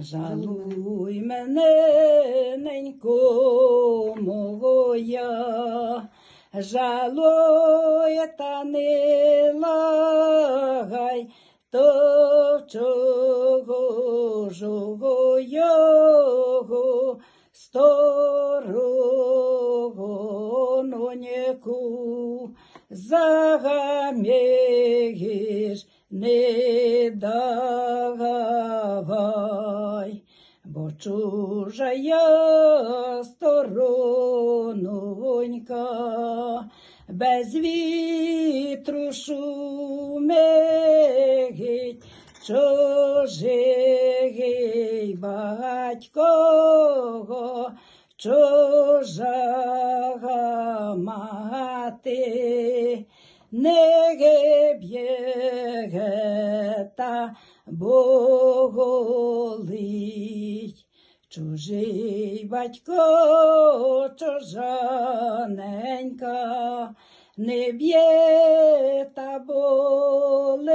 Жалуй мене, ненько моя, жалуй та не лагай, то чого жого його сторононіку загамєш не давай, чужая сторононька без вітру шумить, чужий батько, чужа мати, не б'є та болить. Чужий батько, чужаненька, не б'є та болить,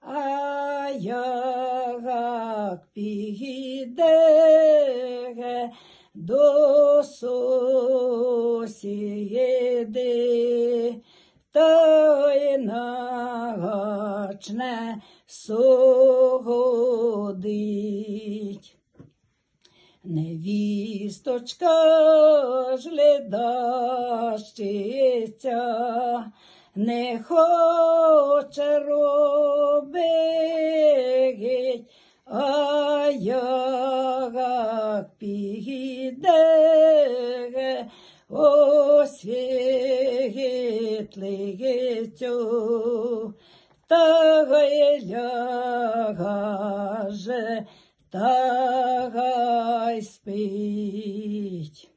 а як піде до сусіди, то й начне согодить. Невісточка ж ледащиця, не хоче робить, а як піде освітлицю, та й лягаже, та й спить.